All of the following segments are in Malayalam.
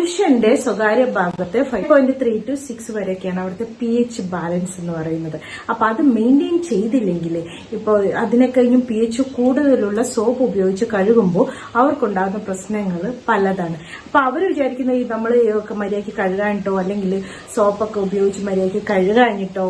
പുരുഷന്റെ സ്വകാര്യ ഭാഗത്ത് five point three two six വരെയൊക്കെയാണ് അവിടുത്തെ പി എച്ച് ബാലൻസ് എന്ന് പറയുന്നത്. അപ്പൊ അത് മെയിന്റെയിൻ ചെയ്തില്ലെങ്കിൽ ഇപ്പോൾ അതിനെ കഴിഞ്ഞും പി എച്ച് കൂടുതലുള്ള സോപ്പ് ഉപയോഗിച്ച് കഴുകുമ്പോൾ അവർക്കുണ്ടാകുന്ന പ്രശ്നങ്ങൾ പലതാണ്. അപ്പൊ അവർ വിചാരിക്കുന്ന ഈ നമ്മൾ മര്യാദയ്ക്ക് കഴുകാനിട്ടോ അല്ലെങ്കിൽ സോപ്പൊക്കെ ഉപയോഗിച്ച് മര്യാദയ്ക്ക് കഴുകാനിട്ടോ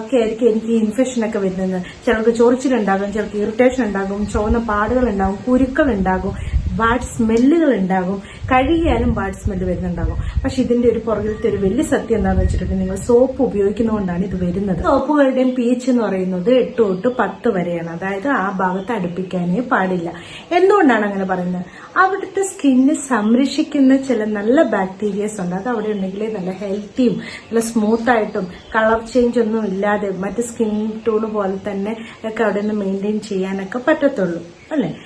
ഒക്കെ ആയിരിക്കും എനിക്ക് ഇൻഫെക്ഷൻ ഒക്കെ വരുന്നത്. ചിലർക്ക് ചൊറിച്ചിലുണ്ടാകും ചിലർക്ക് ഇറിറ്റേഷൻ ഉണ്ടാകും ചുവന്ന പാടുകൾ ഉണ്ടാകും കുരുക്കൾ ഉണ്ടാകും. ബാഡ് സ്മെല്ലുകൾ ഉണ്ടാകും കഴുകിയാലും ബാഡ് സ്മെല്ല് വരുന്നുണ്ടാകും. പക്ഷെ ഇതിന്റെ ഒരു പുറകിലത്തെ ഒരു വലിയ സത്യം എന്താണെന്ന് വെച്ചിട്ടുണ്ടെങ്കിൽ നിങ്ങൾ സോപ്പ് ഉപയോഗിക്കുന്നതുകൊണ്ടാണ് ഇത് വരുന്നത്. സോപ്പുകളുടെയും പി എച്ച് എന്ന് പറയുന്നത് എട്ട് തൊട്ട് പത്ത് വരെയാണ്. അതായത് ആ ഭാഗത്ത് അടുപ്പിക്കാനേ പാടില്ല. എന്തുകൊണ്ടാണ് അങ്ങനെ പറയുന്നത്? അവിടുത്തെ സ്കിന്ന് സംരക്ഷിക്കുന്ന ചില നല്ല ബാക്ടീരിയസ് ഉണ്ട്. അത് അവിടെ ഉണ്ടെങ്കിൽ നല്ല ഹെൽത്തിയും നല്ല സ്മൂത്ത് ആയിട്ടും കളർ ചേഞ്ച് ഒന്നും ഇല്ലാതെ മറ്റ് സ്കിൻ ടോൺ പോലെ തന്നെ ഒക്കെ അവിടെ നിന്ന് മെയിന്റെയിൻ ചെയ്യാനൊക്കെ പറ്റത്തുള്ളൂ. അല്ലേ?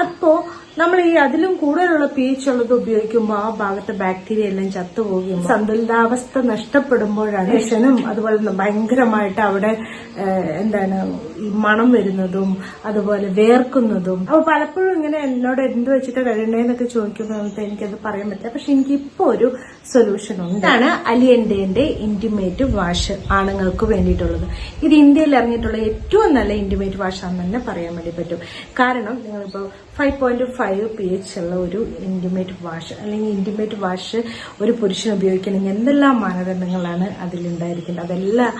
അപ്പോ നമ്മൾ ഈ അതിലും കൂടുതലുള്ള പി എച്ച് ഉള്ളത് ഉപയോഗിക്കുമ്പോൾ ആ ഭാഗത്തെ ബാക്ടീരിയ എല്ലാം ചത്തുപോകുകയും സന്തുലിതാവസ്ഥ നഷ്ടപ്പെടുമ്പോഴാണ് വിഷനും അതുപോലെ ഭയങ്കരമായിട്ട് അവിടെ എന്താണ് ഈ മണം വരുന്നതും അതുപോലെ വേർക്കുന്നതും. അപ്പൊ പലപ്പോഴും ഇങ്ങനെ എന്നോട് എന്ത് വെച്ചിട്ട് കഴിയണേന്നൊക്കെ ചോദിക്കുമ്പോൾ എനിക്കത് പറയാൻ പറ്റില്ല. പക്ഷെ എനിക്ക് ഇപ്പൊ ഒരു സൊല്യൂഷൻ ഉണ്ട്. ഇതാണ് അലിയൻഡേന്റെ ഇന്റിമേറ്റ് വാഷ് ആണുങ്ങൾക്ക് വേണ്ടിയിട്ടുള്ളത്. ഇത് ഇന്ത്യയിൽ ഇറങ്ങിയിട്ടുള്ള ഏറ്റവും നല്ല ഇന്റിമേറ്റ് വാഷ് ആണെന്ന് തന്നെ പറയാൻ വേണ്ടി പറ്റും. കാരണം നിങ്ങളിപ്പോൾ five point five P H ഉള്ള ഒരു ഇന്റിമേറ്റ് വാഷ് അല്ലെങ്കിൽ ഇന്റിമേറ്റ് വാഷ് ഒരു പുരുഷൻ ഉപയോഗിക്കണമെങ്കിൽ എന്തെല്ലാം മാനദണ്ഡങ്ങളാണ് അതിലുണ്ടായിരിക്കുന്നത്. അതെല്ലാം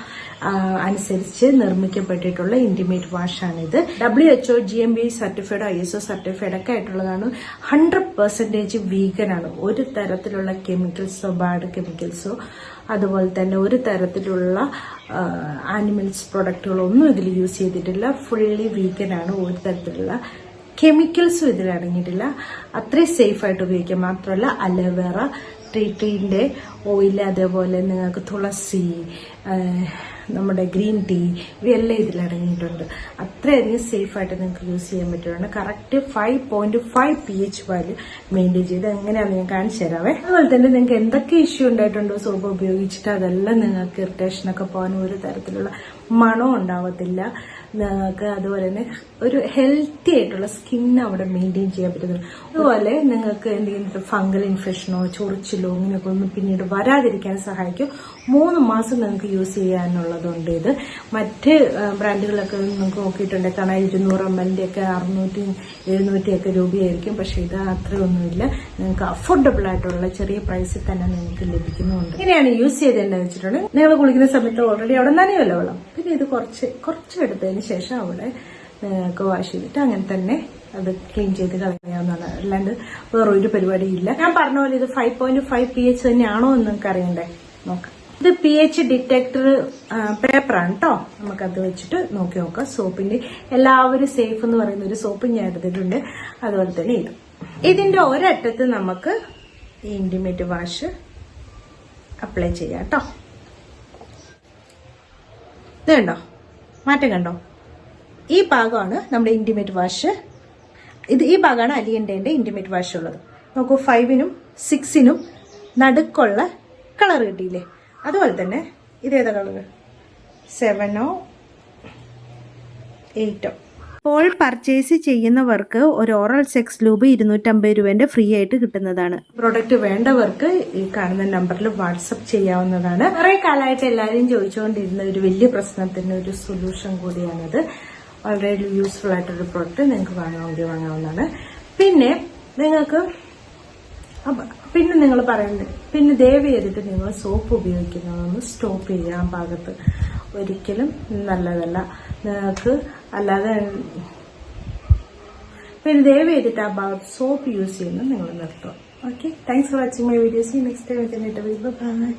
അനുസരിച്ച് നിർമ്മിക്കപ്പെട്ടിട്ടുള്ള intimate വാഷാണിത് WHO G M B certified I S O certified ഒക്കെ ആയിട്ടുള്ളതാണ്. ഹൺഡ്രഡ് വീഗൻ വീഗനാണ് ഒരു തരത്തിലുള്ള കെമിക്കൽസോ ബാഡ് കെമിക്കൽസോ അതുപോലെ തന്നെ ഒരു തരത്തിലുള്ള ആനിമൽസ് പ്രൊഡക്റ്റുകളൊന്നും ഇതിൽ യൂസ് ചെയ്തിട്ടില്ല. ഫുള്ളി വീഗനാണ് ഒരു തരത്തിലുള്ള കെമിക്കൽസും ഇതിൽ അടങ്ങിയിട്ടില്ല. അത്രയും സേഫ് ആയിട്ട് ഉപയോഗിക്കാം. മാത്രമല്ല അലോവേറ ട്രീ ട്രീന്റെ ഓയിൽ അതേപോലെ നിങ്ങൾക്ക് തുളസി നമ്മുടെ ഗ്രീൻ ടീ ഇവയെല്ലാം ഇതിൽ അടങ്ങിയിട്ടുണ്ട് അത്രയധികം സേഫായിട്ട് നിങ്ങൾക്ക് യൂസ് ചെയ്യാൻ പറ്റുകയാണ് correct five point five P H value maintain ചെയ്ത് എങ്ങനെയാണെന്ന് ഞാൻ കാണിച്ചു തരാവേ. അതുപോലെ തന്നെ നിങ്ങൾക്ക് എന്തൊക്കെ ഇഷ്യൂ ഉണ്ടായിട്ടുണ്ടോ സോപ്പ് ഉപയോഗിച്ചിട്ട് അതെല്ലാം നിങ്ങൾക്ക് ഇറിറ്റേഷനൊക്കെ പോകാൻ ഒരു തരത്തിലുള്ള മണം ഉണ്ടാവത്തില്ല. നിങ്ങൾക്ക് അതുപോലെ തന്നെ ഒരു ഹെൽത്തി ആയിട്ടുള്ള സ്കിൻ അവിടെ മെയിന്റെയിൻ ചെയ്യാൻ പറ്റുന്നുണ്ട്. അതുപോലെ നിങ്ങൾക്ക് എന്തെങ്കിലും ഫംഗൽ ഇൻഫെക്ഷനോ ചൊറിച്ചിലോ ഇങ്ങനെയൊക്കെ ഒന്നും പിന്നീട് വരാതിരിക്കാൻ സഹായിക്കും. മൂന്ന് മാസം നിങ്ങൾക്ക് യൂസ് ചെയ്യാനുള്ളതുണ്ട് ഇത്. മറ്റ് ബ്രാൻഡുകളൊക്കെ നമുക്ക് നോക്കിയിട്ടുണ്ട്. കാരണം ഇരുന്നൂറ് എം എല്ലിന്റെ ഒക്കെ അറുന്നൂറ്റി എഴുന്നൂറ്റിയൊക്കെ രൂപയായിരിക്കും. പക്ഷെ ഇത് അത്രയൊന്നുമില്ല. നിങ്ങൾക്ക് അഫോർഡബിൾ ആയിട്ടുള്ള ചെറിയ പ്രൈസിൽ തന്നെ നിങ്ങൾക്ക് ലഭിക്കുന്നുണ്ട്. ഇങ്ങനെയാണ് യൂസ് ചെയ്തതെന്ന് വെച്ചിട്ടുണ്ടെങ്കിൽ നിങ്ങൾ കുളിക്കുന്ന സമയത്ത് ഓൾറെഡി അവിടെ നനയല്ല വെള്ളം പിന്നെ ഇത് കുറച്ച് കുറച്ച് എടുത്തതിന് ശേഷം അവിടെ നിങ്ങൾക്ക് വാഷ് ചെയ്തിട്ട് അങ്ങനെ തന്നെ അത് ക്ലീൻ ചെയ്ത് കളയാവുന്നതാണ്. അല്ലാണ്ട് വേറൊരു പരിപാടിയില്ല ഞാൻ പറഞ്ഞ പോലെ ഇത് five point five P H തന്നെയാണോ എന്ന് നിങ്ങൾക്ക് അറിയണ്ടേ നോക്കാം. ഇത് പി എച്ച് ഡിറ്റക്ടർ പേപ്പറാണ് കേട്ടോ നമുക്കത് വെച്ചിട്ട് നോക്കി നോക്കാം. സോപ്പിന്റെ എല്ലാവരും സേഫ് എന്ന് പറയുന്ന ഒരു സോപ്പ് ഞാൻ എടുത്തിട്ടുണ്ട്. അതുപോലെ തന്നെ ഇത്. ഇതിന്റെ ഒരറ്റത്ത് നമുക്ക് ഈ ഇന്റിമേറ്റ് വാഷ് അപ്ലൈ ചെയ്യാം കേട്ടോ ഇത് കണ്ടോ? മാറ്റം കണ്ടോ? ഈ ഭാഗമാണ് നമ്മുടെ ഇന്റിമേറ്റ് വാഷ് ഇത് ഈ ഭാഗമാണ് അലിയന്റെ ഇന്റിമേറ്റ് വാഷ് ഉള്ളത്. നോക്കൂ ഫൈവിനും സിക്സിനും നടുക്കുള്ള കളർ കിട്ടിയില്ലേ? അതുപോലെ തന്നെ ഇതേതാ കളർ സെവനോ എയ്റ്റോ ഇപ്പോൾ പർച്ചേസ് ചെയ്യുന്നവർക്ക് ഒരു ഓറൽ സെക്സ് ലൂബ് ഇരുന്നൂറ്റമ്പത് രൂപേന്റെ ഫ്രീ ആയിട്ട് കിട്ടുന്നതാണ്. പ്രോഡക്റ്റ് വേണ്ടവർക്ക് ഈ കാണുന്ന നമ്പറിൽ വാട്സപ്പ് ചെയ്യാവുന്നതാണ്. കുറെ കാലമായിട്ട് എല്ലാവരും ചോദിച്ചുകൊണ്ടിരുന്ന ഒരു വലിയ പ്രശ്നത്തിന് ഒരു സൊല്യൂഷൻ കൂടിയാണത്. വളരെ യൂസ്ഫുൾ ആയിട്ടൊരു പ്രോഡക്റ്റ് നിങ്ങൾക്ക് വാങ്ങാൻ വേണ്ടി വാങ്ങാവുന്നതാണ്. പിന്നെ നിങ്ങൾക്ക് പിന്നെ നിങ്ങൾ പറയുന്നത് പിന്നെ ദയവ് ചെയ്തിട്ട് നിങ്ങൾ സോപ്പ് ഉപയോഗിക്കുന്നതൊന്ന് സ്റ്റോപ്പ് ചെയ്യാൻ ഭാഗത്ത്. ഒരിക്കലും നല്ലതല്ല. നിങ്ങൾക്ക് അല്ലാതെ പിന്നെ ദയവ് ചെയ്തിട്ട് ആ ഭാഗത്ത് സോപ്പ് യൂസ് ചെയ്യുന്നത് നിങ്ങൾ നിർത്തുക. Okay thanks for watching my videos next time bye